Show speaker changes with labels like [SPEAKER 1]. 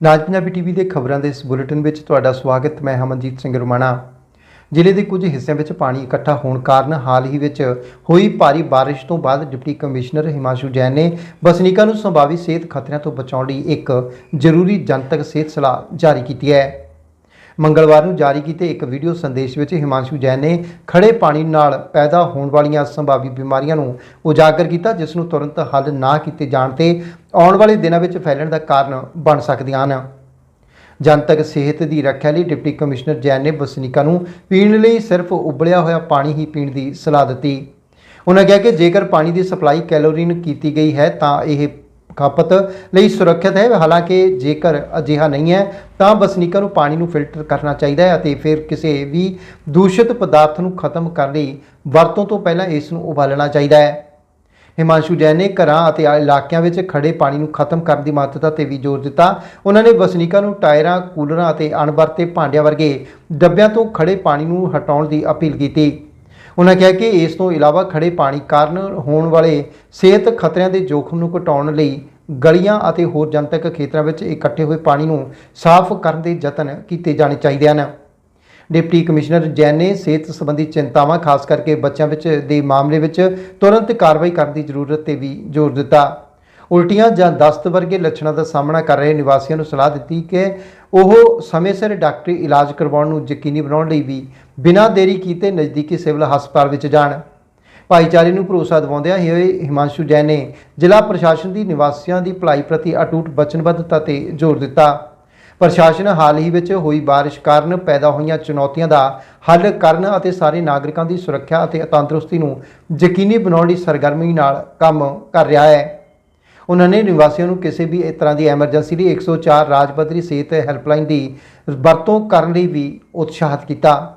[SPEAKER 1] ਨਾਜ Punjabi TV ਦੇ ਖਬਰਾਂ ਦੇ ਇਸ ਬੁਲੇਟਿਨ ਵਿੱਚ ਤੁਹਾਡਾ ਸਵਾਗਤ, ਮੈਂ ਹਮਨਜੀਤ ਸਿੰਘ ਰੁਮਾਣਾ। ਜ਼ਿਲ੍ਹੇ ਦੇ ਕੁਝ ਹਿੱਸਿਆਂ ਵਿੱਚ ਪਾਣੀ ਇਕੱਠਾ ਹੋਣ ਕਾਰਨ ਹਾਲ ਹੀ ਵਿੱਚ ਹੋਈ ਭਾਰੀ ਬਾਰਿਸ਼ ਤੋਂ ਬਾਅਦ ਡਿਪਟੀ ਕਮਿਸ਼ਨਰ ਹਿਮਾਂਸ਼ੂ ਜੈਨ ਨੇ ਵਸਨੀਕਾਂ ਨੂੰ ਸੰਭਾਵੀ ਸਿਹਤ ਖਤਰਿਆਂ ਤੋਂ ਬਚਾਉਣ ਲਈ ਇੱਕ ਜ਼ਰੂਰੀ ਜਨਤਕ ਸਿਹਤ ਸਲਾਹ ਜਾਰੀ ਕੀਤੀ ਹੈ। ਮੰਗਲਵਾਰ ਨੂੰ ਜਾਰੀ ਕੀਤੇ ਇੱਕ ਵੀਡੀਓ ਸੰਦੇਸ਼ ਵਿੱਚ ਹਿਮਾਂਸ਼ੂ ਜੈਨ ਨੇ ਖੜੇ ਪਾਣੀ ਨਾਲ ਪੈਦਾ ਹੋਣ ਵਾਲੀਆਂ ਸੰਭਾਵੀ ਬਿਮਾਰੀਆਂ ਨੂੰ ਉਜਾਗਰ ਕੀਤਾ, ਜਿਸ ਨੂੰ ਤੁਰੰਤ ਹੱਲ ਨਾ ਕੀਤੇ ਜਾਣ ਤੇ ਆਉਣ ਵਾਲੇ ਦਿਨਾਂ ਵਿੱਚ ਫੈਲਣ ਦਾ ਕਾਰਨ ਬਣ ਸਕਦੀਆਂ ਹਨ। ਜਨਤਕ ਸਿਹਤ ਦੀ ਰੱਖਿਆ ਲਈ ਡਿਪਟੀ ਕਮਿਸ਼ਨਰ ਜੈਨ ਨੇ ਵਸਨੀਕਾਂ ਨੂੰ ਪੀਣ ਲਈ ਸਿਰਫ ਉਬਲਿਆ ਹੋਇਆ ਪਾਣੀ ਹੀ ਪੀਣ ਦੀ ਸਲਾਹ ਦਿੱਤੀ। ਉਹਨਾਂ ਕਿਹਾ ਕਿ ਜੇਕਰ ਪਾਣੀ ਦੀ ਸਪਲਾਈ ਕੈਲੋਰੀਨ ਕੀਤੀ ਗਈ ਹੈ, ਤਾਂ ਇਹ ਖਪਤ ਲਈ ਸੁਰੱਖਿਅਤ ਹੈ। ਹਾਲਾਂਕਿ ਜੇਕਰ ਅਜਿਹਾ ਨਹੀਂ ਹੈ, ਤਾਂ ਵਸਨੀਕਾਂ ਨੂੰ ਪਾਣੀ ਨੂੰ ਫਿਲਟਰ ਕਰਨਾ ਚਾਹੀਦਾ ਹੈ ਅਤੇ ਫਿਰ ਕਿਸੇ ਵੀ ਦੂਸ਼ਿਤ ਪਦਾਰਥ ਨੂੰ ਖਤਮ ਕਰਨ ਲਈ ਵਰਤੋਂ ਤੋਂ ਪਹਿਲਾਂ ਇਸ ਨੂੰ ਉਬਾਲਣਾ ਚਾਹੀਦਾ ਹੈ। ਹਿਮਾਂਸ਼ੂ ਜੈਨ ਨੇ ਘਰਾਂ ਅਤੇ ਇਲਾਕਿਆਂ ਵਿੱਚ ਖੜੇ ਪਾਣੀ ਨੂੰ ਖਤਮ ਕਰਨ ਦੀ ਮਹੱਤਤਾ ਤੇ ਵੀ ਜ਼ੋਰ ਦਿੱਤਾ। ਉਹਨਾਂ ਨੇ ਵਸਨੀਕਾਂ ਨੂੰ ਟਾਇਰਾਂ, ਕੂਲਰਾਂ ਅਤੇ ਅਣਵਰਤੇ ਭਾਂਡਿਆਂ ਵਰਗੇ ਡੱਬਿਆਂ ਤੋਂ ਖੜੇ ਪਾਣੀ ਨੂੰ ਹਟਾਉਣ ਦੀ ਅਪੀਲ ਕੀਤੀ। ਉਹਨਾਂ ਕਿਹਾ ਕਿ ਇਸ ਤੋਂ ਇਲਾਵਾ ਖੜੇ ਪਾਣੀ ਕਾਰਨ ਹੋਣ ਵਾਲੇ ਸਿਹਤ ਖਤਰਿਆਂ ਦੇ ਜੋਖਮ ਨੂੰ ਘਟਾਉਣ ਲਈ ਗਲੀਆਂ ਅਤੇ ਹੋਰ ਜਨਤਕ ਖੇਤਰਾਂ ਵਿੱਚ ਇਕੱਠੇ ਹੋਏ ਪਾਣੀ ਨੂੰ ਸਾਫ਼ ਕਰਨ ਦੇ ਯਤਨ ਕੀਤੇ ਜਾਣੇ ਚਾਹੀਦੇ ਹਨ। ਡਿਪਟੀ ਕਮਿਸ਼ਨਰ ਜੈਨ ਨੇ ਸਿਹਤ ਸੰਬੰਧੀ ਚਿੰਤਾਵਾਂ, ਖਾਸ ਕਰਕੇ ਬੱਚਿਆਂ ਵਿੱਚ ਦੇ ਮਾਮਲੇ ਵਿੱਚ ਤੁਰੰਤ ਕਾਰਵਾਈ ਕਰਨ ਦੀ ਜ਼ਰੂਰਤ ਤੇ ਵੀ ਜ਼ੋਰ ਦਿੱਤਾ। ਉਲਟੀਆਂ ਜਾਂ ਦਸਤ ਵਰਗੇ ਲੱਛਣਾਂ ਦਾ ਸਾਹਮਣਾ ਕਰ ਰਹੇ ਨਿਵਾਸੀਆਂ ਨੂੰ ਸਲਾਹ ਦਿੱਤੀ ਕਿ ਉਹ ਸਮੇਂ ਸਿਰ ਡਾਕਟਰੀ ਇਲਾਜ ਕਰਵਾਉਣ ਨੂੰ ਯਕੀਨੀ ਬਣਾਉਣ ਲਈ ਵੀ ਬਿਨਾਂ ਦੇਰੀ ਕੀਤੇ ਨਜ਼ਦੀਕੀ ਸਿਵਲ ਹਸਪਤਾਲ ਵਿੱਚ ਜਾਣ। ਭਾਈਚਾਰੇ ਨੂੰ ਭਰੋਸਾ ਦਿਵਾਉਂਦਿਆਂ ਹੋਏ ਹਿਮਾਂਸ਼ੂ ਜੈਨ ਨੇ ਜ਼ਿਲ੍ਹਾ ਪ੍ਰਸ਼ਾਸਨ ਦੀ ਨਿਵਾਸੀਆਂ ਦੀ ਭਲਾਈ ਪ੍ਰਤੀ ਅਟੁੱਟ ਵਚਨਬੱਧਤਾ ਤੇ ਜ਼ੋਰ ਦਿੱਤਾ। ਪ੍ਰਸ਼ਾਸਨ ਹਾਲ ਹੀ ਵਿੱਚ ਹੋਈ ਬਾਰਿਸ਼ ਕਾਰਨ ਪੈਦਾ ਹੋਈਆਂ ਚੁਣੌਤੀਆਂ ਦਾ ਹੱਲ ਕਰਨ ਅਤੇ ਸਾਰੇ ਨਾਗਰਿਕਾਂ ਦੀ ਸੁਰੱਖਿਆ ਅਤੇ ਤੰਦਰੁਸਤੀ ਨੂੰ ਯਕੀਨੀ ਬਣਾਉਣ ਲਈ ਸਰਗਰਮੀ ਨਾਲ ਕੰਮ ਕਰ ਰਿਹਾ ਹੈ। ਉਹਨਾਂ ਨੇ ਨਿਵਾਸੀਆਂ ਨੂੰ ਕਿਸੇ ਵੀ ਤਰ੍ਹਾਂ ਦੀ ਐਮਰਜੈਂਸੀ ਲਈ 104 ਰਾਜ ਪੱਧਰੀ ਸਿਹਤ ਹੈਲਪਲਾਈਨ ਦੀ ਵਰਤੋਂ ਕਰਨ ਲਈ ਵੀ ਉਤਸ਼ਾਹਿਤ ਕੀਤਾ।